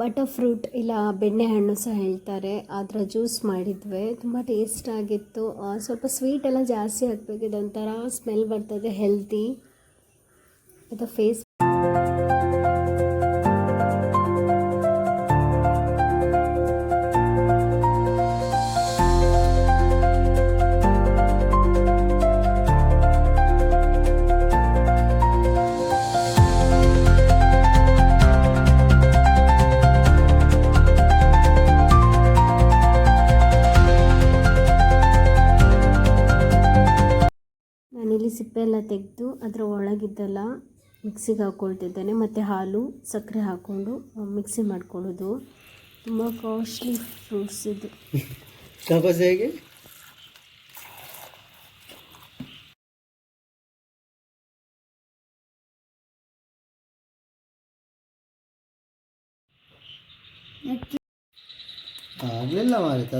Butter fruit ಇಲ್ಲ ಬೆಣ್ಣೆಹಣ್ಣು ಸಹ ಹೇಳ್ತಾರೆ. ಅದರ ಜ್ಯೂಸ್ ಮಾಡಿದ್ವಿ. ತುಂಬ ಟೇಸ್ಟ್ ಆಗಿತ್ತು. ಸ್ವಲ್ಪ ಸ್ವೀಟ್ ಎಲ್ಲ ಜಾಸ್ತಿ ಹಾಕಬೇಕು ಒಂಥರ ಸ್ಮೆಲ್ ಬರ್ತದೆ ಹೆಲ್ತಿ ಇದು ಫೇಸ್ ಸಿಪ್ಪೆ ಎಲ್ಲ ತೆಗೆದು ಅದರ ಒಳಗಿದ್ದೆಲ್ಲ ಮಿಕ್ಸಿಗೆ ಹಾಕ್ಕೊಳ್ತಿದ್ದೇನೆ. ಮತ್ತು ಹಾಲು ಸಕ್ಕರೆ ಹಾಕ್ಕೊಂಡು ಮಿಕ್ಸಿ ಮಾಡ್ಕೊಳ್ಳೋದು. ತುಂಬ ಕಾಸ್ಟ್ಲಿ ಫ್ರೂಟ್ಸ್ ಇದು. ಹೇಗೆ? ಆಗಲಿಲ್ಲ ಮಾರಿತ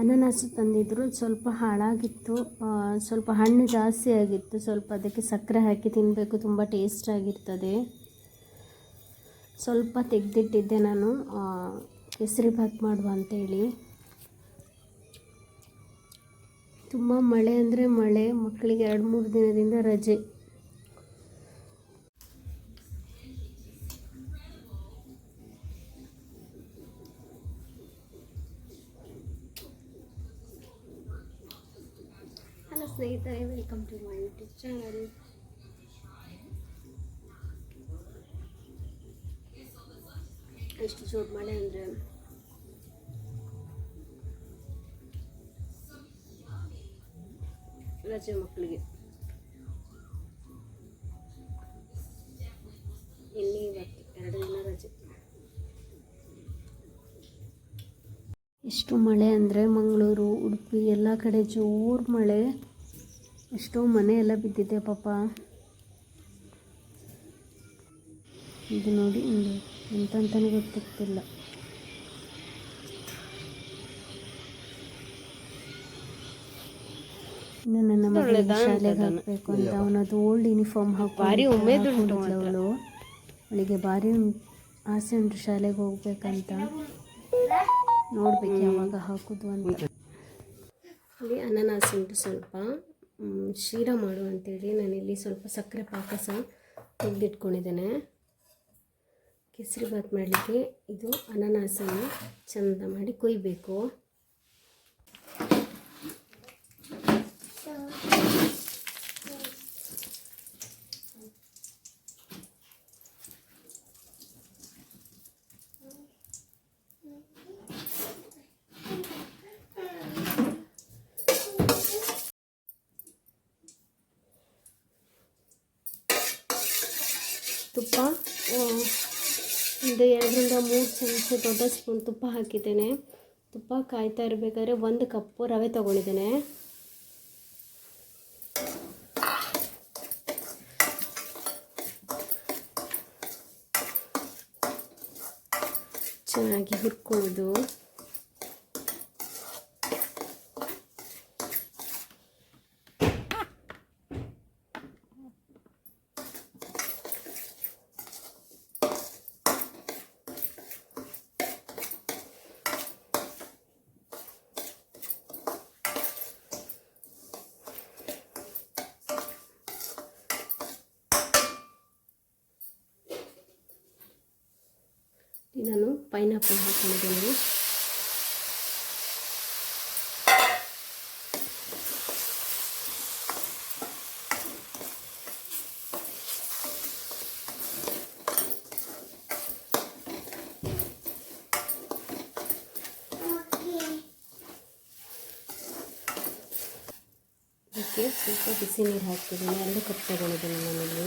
ಅನಾನಸು ತಂದಿದ್ರು, ಸ್ವಲ್ಪ ಹಾಳಾಗಿತ್ತು ಸ್ವಲ್ಪ ಹಣ್ಣು ಜಾಸ್ತಿ ಆಗಿತ್ತು, ಸ್ವಲ್ಪ ಅದಕ್ಕೆ ಸಕ್ಕರೆ ಹಾಕಿ ತಿನ್ನಬೇಕು ತುಂಬ ಟೇಸ್ಟ್ ಆಗಿರ್ತದೆ. ಸ್ವಲ್ಪ ತೆಗೆದಿಟ್ಟಿದ್ದೆ ನಾನು ಕೇಸರಿ ಭಾತ್ ಮಾಡುವ ಅಂತೇಳಿ. ತುಂಬ ಮಳೆ ಅಂದರೆ ಮಳೆ, ಮಕ್ಕಳಿಗೆ ಎರಡು ಮೂರು ದಿನದಿಂದ ರಜೆ. ಹಲೋ ಸ್ನೇಹಿತರೆ welcome to my YouTube channel ಎಷ್ಟು ಜೋರು ಮಳೆ ಅಂದರೆ ರಜೆ ಮಕ್ಕಳಿಗೆ. ಇಲ್ಲಿ ಇವತ್ತು ಎರಡು ದಿನ ರಜೆ. ಎಷ್ಟು ಮಳೆ ಅಂದರೆ ಮಂಗಳೂರು, ಉಡುಪಿ, ಎಲ್ಲ ಕಡೆ ಜೋರು ಮಳೆ. ಎಷ್ಟೋ ಮನೆ ಎಲ್ಲ ಬಿದ್ದಿದೆ ಪಾಪ. ಇದು ನೋಡಿ ಒಂದು ಎಂತಂತಾನೆ ಗೊತ್ತಾಗ್ತಿಲ್ಲ ಇನ್ನು ಶಾಲೆಗೆ ಹಾಕಬೇಕು ಅಂತ. ಅವನದು ಓಲ್ಡ್ ಯೂನಿಫಾರ್ಮ್ ಹಾಕಿ ಅವಳು. ಅವಳಿಗೆ ಭಾರಿ ಆಸೆ ಉಂಟು ಶಾಲೆಗೆ ಹೋಗ್ಬೇಕಂತ. ನೋಡ್ಬೇಕು ಯಾವಾಗ ಹಾಕೋದು ಅಂತ. ಅಲ್ಲಿ ಅನಾನಸ್ ಉಂಟು ಸ್ವಲ್ಪ. ಶೀರ ಮಾಡು ಅಂತೇಳಿ ನಾನಿಲ್ಲಿ ಸ್ವಲ್ಪ ಸಕ್ಕರೆ ಪಾಕ ಸಹ ತೆಗೆದಿಟ್ಕೊಂಡಿದ್ದೇನೆ. ಕೇಸರಿ ಭಾತ್ ಮಾಡಲಿಕ್ಕೆ ಇದು ಅನಾನಸನ್ನು ಚಂದ ಮಾಡಿ ಕೊಯ್ಬೇಕು. ತುಪ್ಪ ಒಂದು ಎರಡರಿಂದ ಮೂರು ಚಮಚ ದೊಡ್ಡ ಸ್ಪೂನ್ ತುಪ್ಪ ಹಾಕಿದ್ದೇನೆ. ತುಪ್ಪ ಕಾಯ್ತಾ ಇರಬೇಕಾದ್ರೆ ಒಂದು ಕಪ್ಪು ರವೆ ತಗೊಂಡಿದ್ದೇನೆ. ಚೆನ್ನಾಗಿ ಹುರ್ಕೊಳ್ಳೋದು ಇಲ್ಲಿ ನಾನು ಪೈನಾಪಲ್ ಹಾಕೊಂಡಿದ್ದೇನೆ ಅದಕ್ಕೆ ಸ್ವಲ್ಪ ಬಿಸಿ ನೀರು ಹಾಕ್ತಿದ್ದೀನಿ ಎರಡು ಕಪ್ ತಗೊಂಡಿದ್ದೀನಿ ನಾನಿಲ್ಲಿ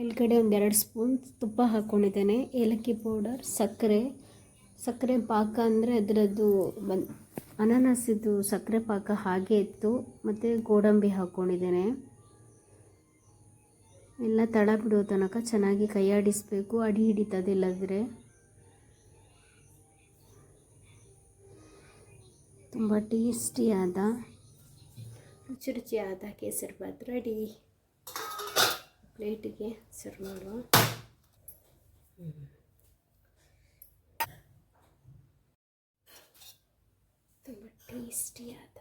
ಮೇಲ್ಗಡೆ ಒಂದೆರಡು ಸ್ಪೂನ್ ತುಪ್ಪ ಹಾಕ್ಕೊಂಡಿದ್ದೇನೆ ಏಲಕ್ಕಿ ಪೌಡರ್, ಸಕ್ಕರೆ. ಸಕ್ಕರೆ ಪಾಕ ಅಂದರೆ ಅದರದ್ದು ಬನ್, ಅನಾನಸಿದ್ದು ಸಕ್ಕರೆ ಪಾಕ ಹಾಗೆ ಇತ್ತು. ಮತ್ತು ಗೋಡಂಬಿ ಹಾಕ್ಕೊಂಡಿದ್ದೇನೆ ಎಲ್ಲ ತಳ ಬಿಡೋ ತನಕ ಚೆನ್ನಾಗಿ ಕೈಯಾಡಿಸಬೇಕು. ಅಡಿ ಹಿಡಿತದಿಲ್ಲದ್ರೆ ತುಂಬ ಟೇಸ್ಟಿಯಾದ ರುಚಿ ರುಚಿಯಾದ ಕೇಸರಿ ಬಾತ್ ರೆಡಿ. ಪ್ಲೇಟಿಗೆ ಸರ್ವ್ ಮಾಡುವ ತುಂಬ ಟೇಸ್ಟಿಯಾದ